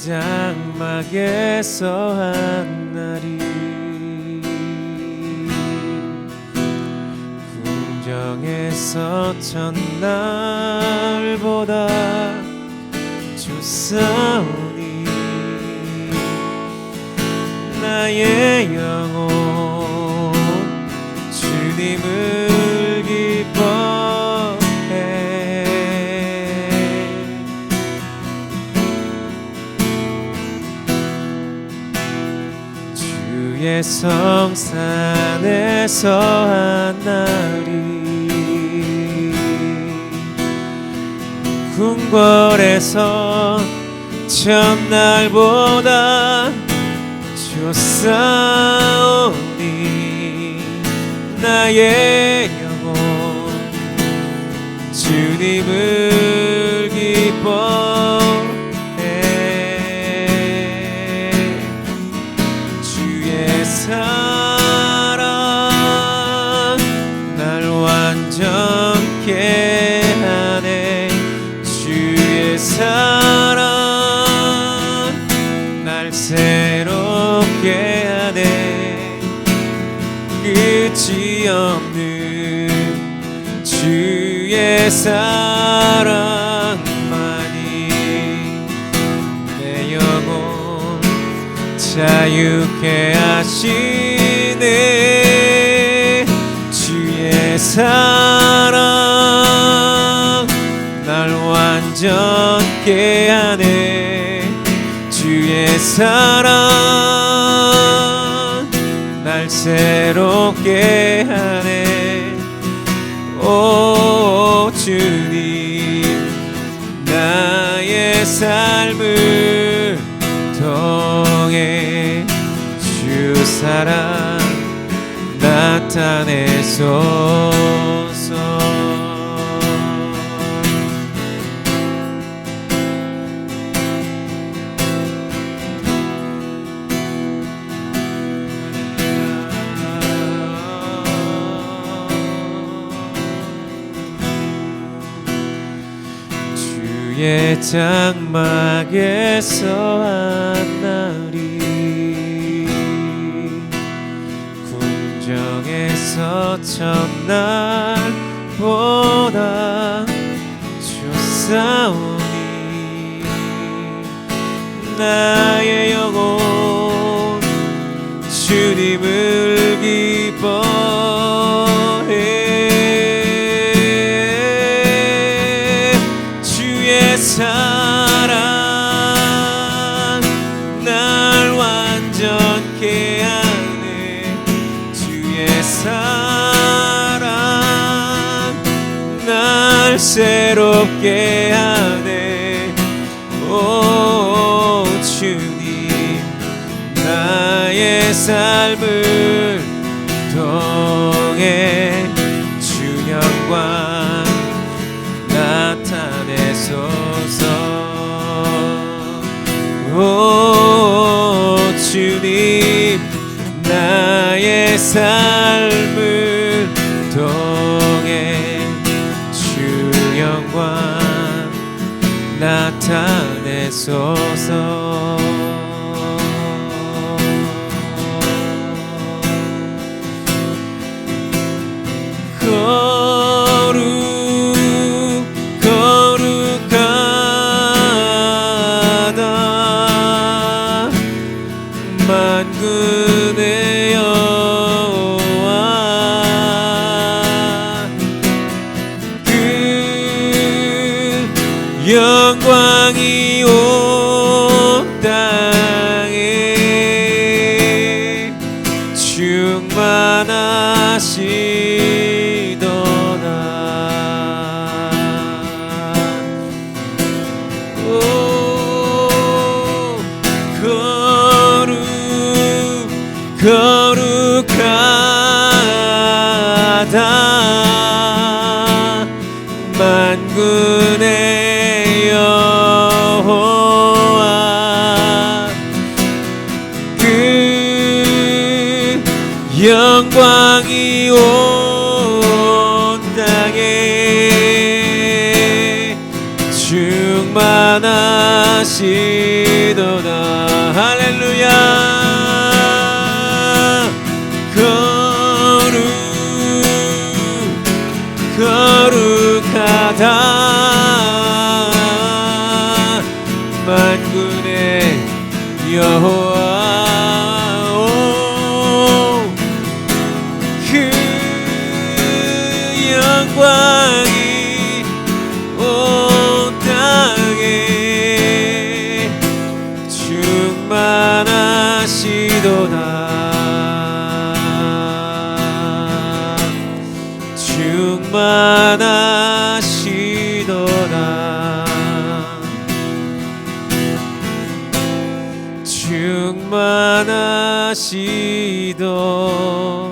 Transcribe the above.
장막에서 한 날이 궁정에서 첫날보다 좋사오니 나의 영혼 주님을 성산에서 한 날이 궁궐에서 첫날보다 좋사오니 나의 사랑 날 새롭게 하네. 끝이 없는 주의 사랑만이 내 영혼 자유케 하시 완전케 하네. 주의 사랑 날 새롭게 하네. 오 주님 나의 삶을 통해 주 사랑 나타내소 주의 장막에서 한 날이 궁정에서 첫날보다 좋사오니. 나의 영혼 주님을 날 새롭 나타내소서. 거룩 거룩하다. 만군의 여호와. 그 영광이 온 군의 여호와. 그 영광이 온 땅에 충만하시 충 만군의 여호와. 오, 그 영광이 온 땅에 충만하시도다. 충만하시 しど。